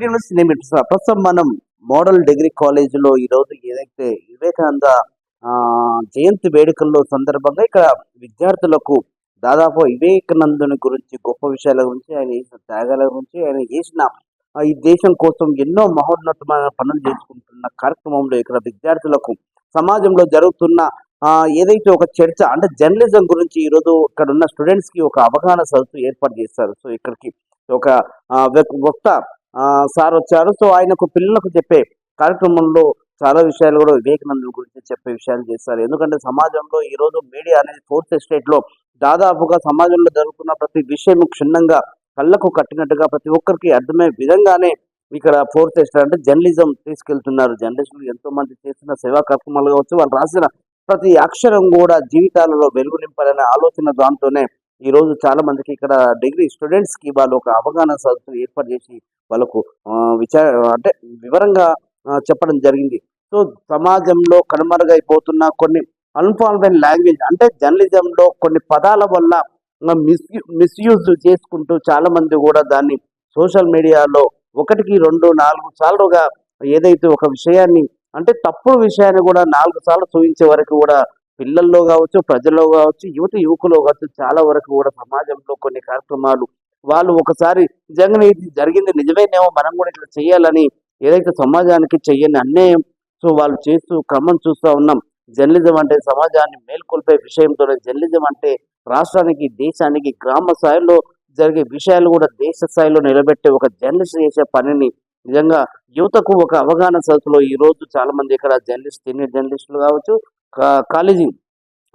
Medium సినిమిట్స్ ప్రస్తుతం మనం model degree కాలేజీలో ఈరోజు ఏదైతే వివేకానంద జయంతి వేడుకల్లో సందర్భంగా ఇక్కడ విద్యార్థులకు దాదాపు వివేకానందుని గురించి గొప్ప విషయాల గురించి ఆయన చేసిన త్యాగాల గురించి ఆయన చేసిన ఈ దేశం కోసం ఎన్నో మహోన్నతమైన పనులు చేసుకుంటున్న కార్యక్రమంలో ఇక్కడ విద్యార్థులకు సమాజంలో జరుగుతున్న ఏదైతే ఒక చర్చ అంటే జర్నలిజం గురించి ఈరోజు ఇక్కడ ఉన్న స్టూడెంట్స్కి ఒక అవగాహన సదస్సు ఏర్పాటు చేస్తారు. సో ఇక్కడికి ఒక ఆ, వక్త సార్ వచ్చారు. సో ఆయనకు పిల్లలకు చెప్పే కార్యక్రమంలో చాలా విషయాలు కూడా వివేకానందుల గురించి చెప్పే విషయాలు చేస్తారు ఎందుకంటే సమాజంలో ఈ రోజు మీడియా అనేది ఫోర్త్ ఎస్టేట్లో దాదాపుగా సమాజంలో జరుగుతున్న ప్రతి విషయం క్షుణ్ణంగా కళ్ళకు కట్టినట్టుగా ప్రతి ఒక్కరికి అర్థమయ్యే విధంగానే ఇక్కడ ఫోర్త్ ఎస్టేట్ అంటే జర్నలిజం తీసుకెళ్తున్నారు. జర్నలిస్టులు ఎంతో మంది చేస్తున్న సేవా కార్యక్రమాలు కావచ్చు వాళ్ళు రాసిన ప్రతి అక్షరం కూడా జీవితాలలో వెలుగు నింపాలనే ఆలోచన దాంతోనే ఈ రోజు చాలా మందికి ఇక్కడ డిగ్రీ స్టూడెంట్స్కి వాళ్ళు ఒక అవగాహన సదస్సును ఏర్పాటు చేసి వాళ్ళకు విచార అంటే వివరంగా చెప్పడం జరిగింది. సో సమాజంలో కనుమరుగైపోతున్న కొన్ని అన్ఫార్మల్ లాంగ్వేజ్ అంటే జర్నలిజంలో కొన్ని పదాల వల్ల మిస్ మిస్యూజ్ చేసుకుంటూ చాలా మంది కూడా దాన్ని సోషల్ మీడియాలో ఒకటికి రెండు నాలుగు సార్లుగా ఏదైతే ఒక విషయాన్ని అంటే తప్పుడు విషయాన్ని కూడా నాలుగు సార్లు చూపించే వరకు కూడా పిల్లల్లో కావచ్చు ప్రజల్లో కావచ్చు యువత యువకులో కావచ్చు చాలా వరకు కూడా సమాజంలో కొన్ని కార్యక్రమాలు వాళ్ళు ఒకసారి నిజంగానే ఇది జరిగింది నిజమేనేమో మనం కూడా ఇట్లా చేయాలని ఏదైతే సమాజానికి చెయ్యని అన్యాయం సో వాళ్ళు చేస్తూ క్రమం చూస్తూ ఉన్నాం. జర్నలిజం అంటే సమాజాన్ని మేల్కొల్పే విషయంతో జర్నలిజం అంటే రాష్ట్రానికి దేశానికి గ్రామ స్థాయిలో జరిగే విషయాలు కూడా దేశ స్థాయిలో నిలబెట్టే ఒక జర్నలిస్ట్ చేసే పనిని నిజంగా యువతకు ఒక అవగాహన సదస్సులో ఈ రోజు చాలా మంది ఇక్కడ జర్నలిస్ట్ సీనియర్ జర్నలిస్టులు కావచ్చు కాలేజీ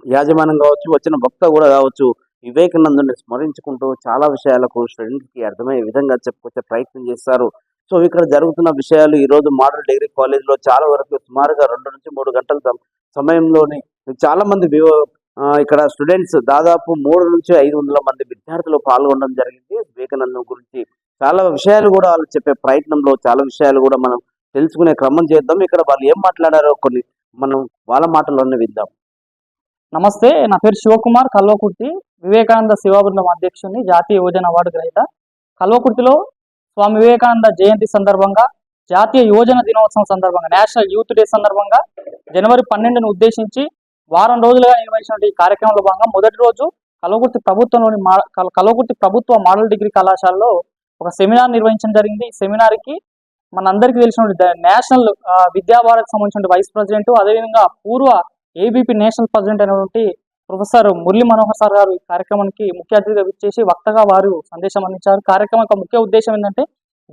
యాజమాన్యం కావచ్చు వచ్చిన భక్త కూడా కావచ్చు వివేకానందుని స్మరించుకుంటూ చాలా విషయాలకు స్టూడెంట్కి కి అర్థమయ్యే విధంగా చెప్పుకొచ్చే ప్రయత్నం చేస్తారు. సో ఇక్కడ జరుగుతున్న విషయాలు ఈ రోజు మోడల్ డిగ్రీ కాలేజ్లో చాలా వరకు సుమారుగా రెండు నుంచి మూడు గంటల సమ- సమయంలోనే చాలా మంది ఇక్కడ స్టూడెంట్స్ దాదాపు మూడు నుంచి ఐదు వందల మంది విద్యార్థులు పాల్గొనడం జరిగింది. వివేకానందం గురించి చాలా విషయాలు కూడా వాళ్ళు చెప్పే ప్రయత్నంలో చాలా విషయాలు కూడా మనం తెలుసుకునే క్రమం చేద్దాం. ఇక్కడ వాళ్ళు ఏం మాట్లాడారో కొన్ని మనం వాళ్ళ మాటల్లోనే విద్దాం నమస్తే నా పేరు శివకుమార్ కల్వకుర్తి. వివేకానంద శివబృందం అధ్యక్షుడిని జాతీయ యువజన అవార్డు గ్రహీత. కల్వకుర్తిలో స్వామి వివేకానంద జయంతి సందర్భంగా జాతీయ యువజన దినోత్సవం సందర్భంగా నేషనల్ యూత్ డే సందర్భంగా జనవరి పన్నెండును ఉద్దేశించి వారం రోజులుగా నిర్వహించిన ఈ కార్యక్రమంలో భాగంగా మొదటి రోజు కల్వకుర్తి ప్రభుత్వంలోని మా కల్వకుర్తి ప్రభుత్వ మోడల్ డిగ్రీ కళాశాలలో ఒక సెమినార్ నిర్వహించడం జరిగింది. ఈ సెమినార్కి మనందరికీ తెలిసిన నేషనల్ ఆ, విద్యా సంబంధించిన వైస్ ప్రెసిడెంట్ అదేవిధంగా పూర్వ ఏబీపీ నేషనల్ ప్రెసిడెంట్ అయినటువంటి ప్రొఫెసర్ మురళీ మనోహర్ సార్ గారు ఈ కార్యక్రమానికి ముఖ్య అతిథిగా విచ్చేసి వక్తగా వారు సందేశం అందించారు. కార్యక్రమం యొక్క ముఖ్య ఉద్దేశం ఏంటంటే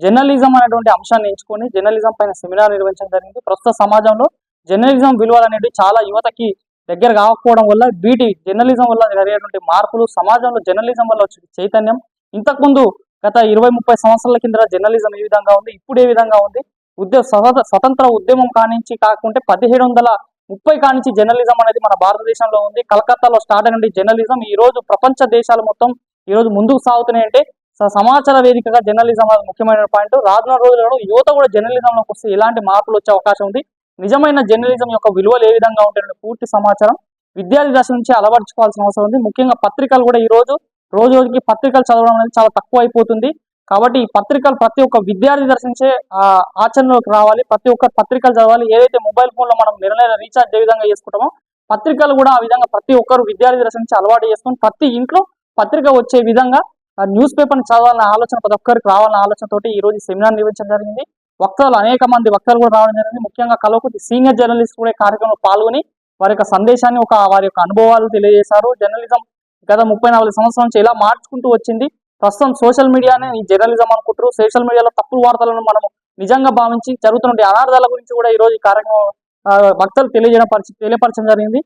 జర్నలిజం అనేటువంటి అంశాన్ని ఎంచుకొని జర్నలిజం పైన సెమినార్ నిర్వహించడం జరిగింది. ప్రస్తుత సమాజంలో జర్నలిజం విలువలు అనేవి చాలా యువతకి దగ్గర కాకపోవడం వల్ల వీటి జర్నలిజం వల్ల జరిగేటువంటి మార్పులు సమాజంలో జర్నలిజం వల్ల వచ్చే చైతన్యం ఇంతకుముందు గత ఇరవై ముప్పై సంవత్సరాల కింద జర్నలిజం ఏ విధంగా ఉంది ఇప్పుడు ఏ విధంగా ఉంది? ఉద్యమ స్వతంత్ర ఉద్యమం కానించి కాకుంటే పదిహేడు వందల ముప్పై కానించి జర్నలిజం అనేది మన భారతదేశంలో ఉంది. కలకత్తాలో స్టార్ట్ అయిన జర్నలిజం. ఈ రోజు ప్రపంచ దేశాలు మొత్తం ఈ రోజు ముందుకు సాగుతున్నాయి అంటే సమాచార వేదికగా జర్నలిజం అనేది ముఖ్యమైన పాయింట్. రానున్న రోజులలో యువత కూడా జర్నలిజంలోకి వస్తే ఎలాంటి మార్పులు వచ్చే అవకాశం ఉంది? నిజమైన జర్నలిజం యొక్క విలువలు ఏ విధంగా ఉంటాయనే పూర్తి సమాచారం విద్యార్థి దశ నుంచి అలవర్చుకోవాల్సిన అవసరం ఉంది. ముఖ్యంగా పత్రికలు కూడా ఈ రోజు రోజు రోజుకి పత్రికలు చదవడం అనేది చాలా తక్కువ అయిపోతుంది. కాబట్టి ఈ పత్రికలు ప్రతి ఒక్క విద్యార్థి దర్శించే ఆచరణలోకి రావాలి. ప్రతి ఒక్క పత్రికలు చదవాలి. ఏదైతే మొబైల్ ఫోన్లో మనం నెల నెల రీఛార్జ్ ఏ విధంగా చేసుకుంటామో పత్రికలు కూడా ఆ విధంగా ప్రతి ఒక్కరు విద్యార్థి దర్శించి అలవాటు చేసుకొని ప్రతి ఇంట్లో పత్రిక వచ్చే విధంగా న్యూస్ పేపర్ని చదవాలన్న ఆలోచన ప్రతి ఒక్కరికి రావాలన్న ఆలోచనతోటి ఈ రోజు సెమినార్ నిర్వహించడం జరిగింది. వక్తలు అనేక మంది వక్తలు కూడా రావడం జరిగింది. ముఖ్యంగా కలవకుర్తి సీనియర్ జర్నలిస్ట్ కూడా కార్యక్రమంలో పాల్గొని వారి యొక్క సందేశాన్ని ఒక వారి యొక్క అనుభవాలు తెలియజేశారు. జర్నలిజం గత ముప్పై నాలుగు సంవత్సరాల నుంచి ఇలా మార్చుకుంటూ వచ్చింది. ప్రస్తుతం సోషల్ మీడియానే ఈ జర్నలిజం అనుకుంటారు. సోషల్ మీడియాలో తప్పుడు వార్తలను మనం నిజంగా భావించి జరుగుతున్న అనార్థాల గురించి కూడా ఈ రోజు ఈ కార్యక్రమం భక్తులు తెలియజేయడం పరిచి- తెలియపరచడం జరిగింది.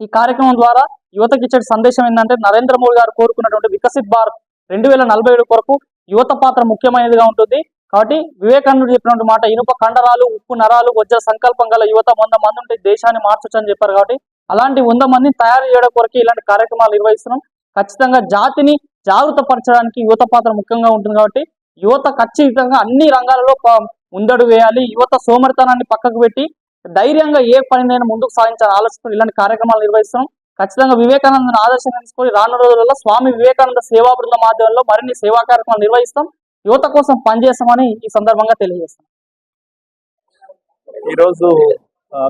ఈ కార్యక్రమం ద్వారా యువతకి ఇచ్చే సందేశం ఏంటంటే నరేంద్ర మోడీ గారు కోరుకున్నటువంటి వికసిత్ భారత్ రెండు వేల నలభై ఏడు కొరకు యువత పాత్ర ముఖ్యమైనదిగా ఉంటుంది. కాబట్టి వివేకానందుడు చెప్పినటువంటి మాట ఇనుప కండరాలు ఉప్పు నరాలు వజ్ర సంకల్పం గల యువత వంద మంది ఉంటే దేశాన్ని మార్చొచ్చు అని చెప్పారు కాబట్టి అలాంటి వంద మందిని తయారు చేయడం కొరకు ఇలాంటి కార్యక్రమాలు నిర్వహిస్తున్నాం. ఖచ్చితంగా జాతిని జాగృత పరచడానికి యువత పాత్ర ముఖ్యంగా ఉంటుంది కాబట్టి యువత ఖచ్చితంగా అన్ని రంగాలలో ముందడు వేయాలి. యువత సోమరితనాన్ని పక్కకు పెట్టి ధైర్యంగా ఏ పనినైనా ముందుకు సాధించాలని ఆలోచనతో ఇలాంటి కార్యక్రమాలు నిర్వహిస్తున్నాం. ఖచ్చితంగా వివేకానందను ఆదర్శంగా తీసుకొని రానున్న రోజులలో స్వామి వివేకానంద సేవా బృందం ఆధ్వర్యంలో మరిన్ని సేవా కార్యక్రమాలు నిర్వహిస్తాం. యువత కోసం పనిచేస్తామని ఈ సందర్భంగా తెలియజేస్తాం. ఈరోజు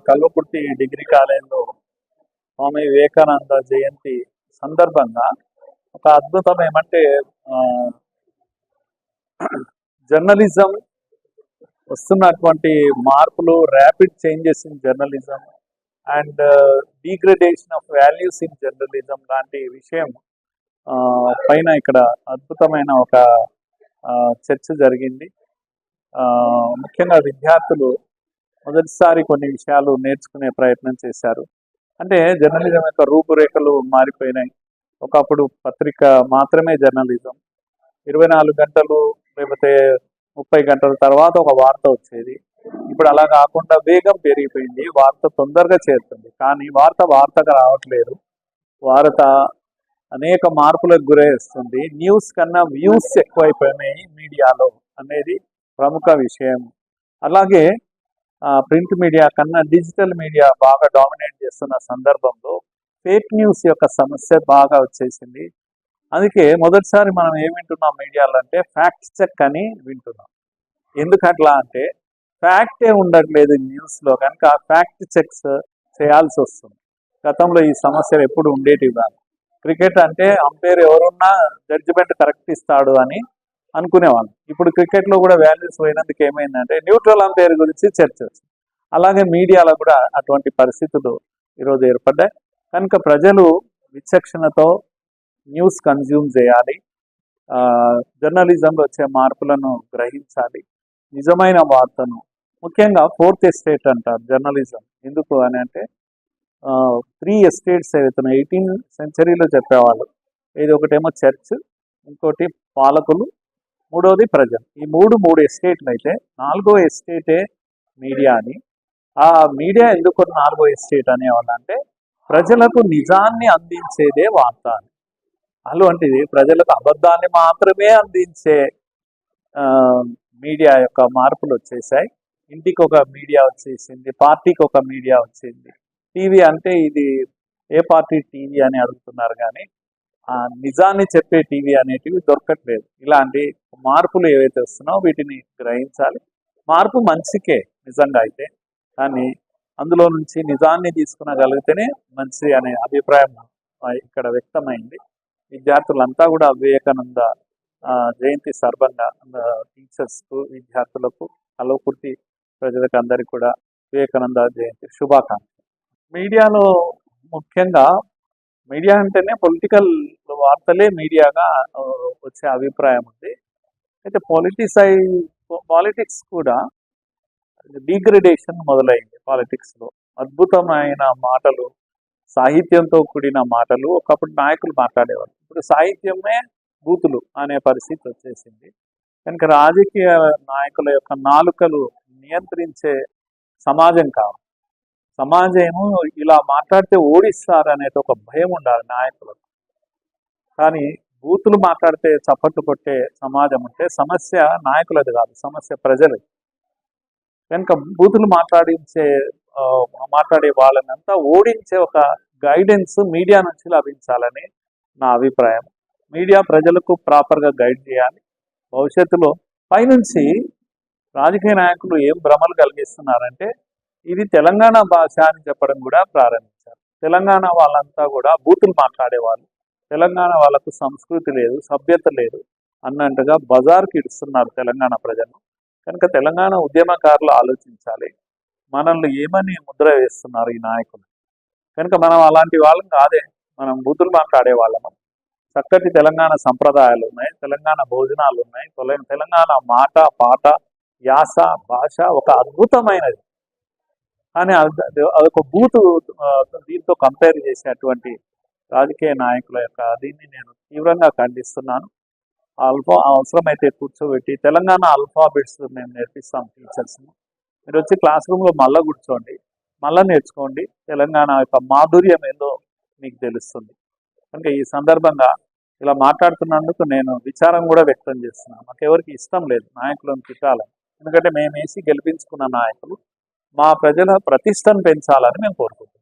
కల్వకుర్తి డిగ్రీ కాలేజీలో స్వామి వివేకానంద జయంతి సందర్భంగా ఒక అద్భుతం ఏమంటే ఆ, జర్నలిజం వస్తున్నటువంటి మార్పులు rapid changes in journalism and degradation of values in journalism లాంటి విషయం ఆ, పైన ఇక్కడ అద్భుతమైన ఒక చర్చ జరిగింది. ఆ, ముఖ్యంగా విద్యార్థులు మొదటిసారి కొన్ని విషయాలు నేర్చుకునే ప్రయత్నం చేశారు. అంటే జర్నలిజం యొక్క రూపురేఖలు మారిపోయినాయి. ఒకప్పుడు పత్రిక మాత్రమే జర్నలిజం ఇరవై నాలుగు గంటలు లేకపోతే ముప్పై గంటల తర్వాత ఒక వార్త వచ్చేది. ఇప్పుడు అలా కాకుండా వేగం పెరిగిపోయింది. వార్త తొందరగా చేరుతుంది. కానీ వార్త వార్తగా రావట్లేదు. వార్త అనేక మార్పులకు గురేస్తుంది న్యూస్ కన్నా వ్యూస్ ఎక్కువైపోయినాయి మీడియాలో అనేది ప్రముఖ విషయం. అలాగే ప్రింట్ మీడియా కన్నా డిజిటల్ మీడియా బాగా డామినేట్ చేస్తున్న సందర్భంలో ఫేక్ న్యూస్ యొక్క సమస్య బాగా వచ్చేసింది. అందుకే మొదటిసారి మనం ఏం వింటున్నాం మీడియాలో అంటే ఫ్యాక్ట్ చెక్ అని వింటున్నాం. ఎందుకు అట్లా అంటే ఫ్యాక్టే ఉండట్లేదు న్యూస్లో కనుక ఫ్యాక్ట్ చెక్స్ చేయాల్సి వస్తుంది. గతంలో ఈ సమస్యలు ఎప్పుడు ఉండేటివి కాదు. క్రికెట్ అంటే అంపైర్ ఎవరున్నా జడ్జిమెంట్ కరెక్ట్ ఇస్తాడు అని అనుకునేవాళ్ళం. ఇప్పుడు క్రికెట్లో కూడా వాల్యూస్ పోయినందుకు ఏమైందంటే న్యూట్రల్ అంపైర్ గురించి చర్చ. వచ్చింది అలాగే మీడియాలో కూడా అటువంటి పరిస్థితులు ఈరోజు ఏర్పడ్డాయి. కనుక ప్రజలు విచక్షణతో న్యూస్ కన్జ్యూమ్ చేయాలి. జర్నలిజంలో వచ్చే మార్పులను గ్రహించాలి. నిజమైన వార్తను ముఖ్యంగా ఫోర్త్ ఎస్టేట్ అంటారు జర్నలిజం ఎందుకు అని అంటే త్రీ ఎస్టేట్స్ ఏవైతున్నాయి ఎయిటీన్ సెంచరీలో చెప్పేవాళ్ళు. ఇది ఒకటేమో చర్చ్ ఇంకోటి పాలకులు మూడోది ప్రజలు. ఈ మూడు మూడు ఎస్టేట్లు అయితే నాలుగో ఎస్టేటే మీడియా అని. ఆ మీడియా ఎందుకు నాలుగో ఎస్టేట్ అనేవాళ్ళు అంటే ప్రజలకు నిజాన్ని అందించేదే వార్త అని అటువంటిది ప్రజలకు అబద్ధాన్ని మాత్రమే అందించే మీడియా యొక్క మార్పులు వచ్చేసాయి. ఇంటికి ఒక మీడియా వచ్చేసింది పార్టీకి ఒక మీడియా వచ్చింది. టీవీ అంటే ఇది ఏ పార్టీ టీవీ అని అడుగుతున్నారు కానీ నిజాన్ని చెప్పే టీవీ అనేటివి దొరకట్లేదు. ఇలాంటి మార్పులు ఏవైతే వస్తున్నాయో వీటిని గ్రహించాలి. మార్పు మంచికే నిజంగా అయితే. కానీ అందులో నుంచి నిజాన్ని తీసుకునగలిగితేనే మంచిది అనే అభిప్రాయం ఇక్కడ వ్యక్తమైంది. విద్యార్థులంతా కూడా వివేకానంద జయంతి సర్బంగా టీచర్స్కు విద్యార్థులకు కలవకుర్తి ప్రజలకు అందరికీ కూడా వివేకానంద జయంతి శుభాకాంక్షలు. మీడియాలో ముఖ్యంగా మీడియా అంటేనే పొలిటికల్ వార్తలే మీడియాగా వచ్చే అభిప్రాయం ఉంది. అయితే పొలిటిసై పాలిటిక్స్ కూడా డీగ్రేడేషన్ మొదలైంది పాలిటిక్స్లో. అద్భుతమైన మాటలు సాహిత్యంతో కూడిన మాటలు ఒకప్పుడు నాయకులు మాట్లాడేవారు ఇప్పుడు సాహిత్యమే బూతులు అనే పరిస్థితి వచ్చేసింది. కనుక రాజకీయ నాయకుల యొక్క నాలుకలు నియంత్రించే సమాజం కావాలి. సమాజం ఇలా మాట్లాడితే ఓడిస్తారు అనేది ఒక భయం ఉండాలి నాయకులకు. కానీ బూతులు మాట్లాడితే చప్పట్లు కొట్టే సమాజం ఉంటే సమస్య నాయకులది కాదు సమస్య ప్రజలు కనుక బూతులు మాట్లాడించే మాట్లాడే వాళ్ళనంతా ఓడించే ఒక గైడెన్స్ మీడియా నుంచి లభించాలని నా అభిప్రాయం. మీడియా ప్రజలకు ప్రాపర్గా గైడ్ చేయాలి. భవిష్యత్తులో పైనుంచి రాజకీయ నాయకులు ఏం భ్రమలు కలిగిస్తున్నారంటే ఇది తెలంగాణ భాష అని చెప్పడం కూడా ప్రారంభించారు. తెలంగాణ వాళ్ళంతా కూడా బూతులు మాట్లాడేవాళ్ళు. తెలంగాణ వాళ్ళకు సంస్కృతి లేదు సభ్యత లేదు అన్నట్టుగా బజార్కి ఇడుస్తున్నారు తెలంగాణ ప్రజలు. కనుక తెలంగాణ ఉద్యమకారులు ఆలోచించాలి. మనల్ని ఏమని ముద్ర వేస్తున్నారు ఈ నాయకులు? కనుక మనం అలాంటి వాళ్ళం కాదే. మనం బూతులు మాట్లాడే వాళ్ళము చక్కటి తెలంగాణ సంప్రదాయాలు ఉన్నాయి. తెలంగాణ భోజనాలు ఉన్నాయి. తెలంగాణ మాట పాట యాస భాష ఒక అద్భుతమైనది. కానీ అది- అదొక బూతు దీంతో కంపేర్ చేసినటువంటి రాజకీయ నాయకుల యొక్క దీన్ని నేను తీవ్రంగా ఖండిస్తున్నాను. అల్ఫా అవసరమైతే కూర్చోబెట్టి తెలంగాణ అల్ఫాబెట్స్ మేము నేర్పిస్తాం టీచర్స్ని మీరు వచ్చి క్లాస్ రూమ్లో మళ్ళీ కూర్చోండి మళ్ళీ నేర్చుకోండి. తెలంగాణ యొక్క మాధుర్యం ఏందో మీకు తెలుస్తుంది. కనుక ఈ సందర్భంగా ఇలా మాట్లాడుతున్నందుకు నేను విచారం కూడా వ్యక్తం చేస్తున్నాను. మాకెవరికి ఇష్టం లేదు నాయకులను తిట్టాలని. ఎందుకంటే మేము వేసి గెలిపించుకున్న నాయకులు మా ప్రజల ప్రతిష్టను పెంచాలని మేము కోరుకుంటున్నాం.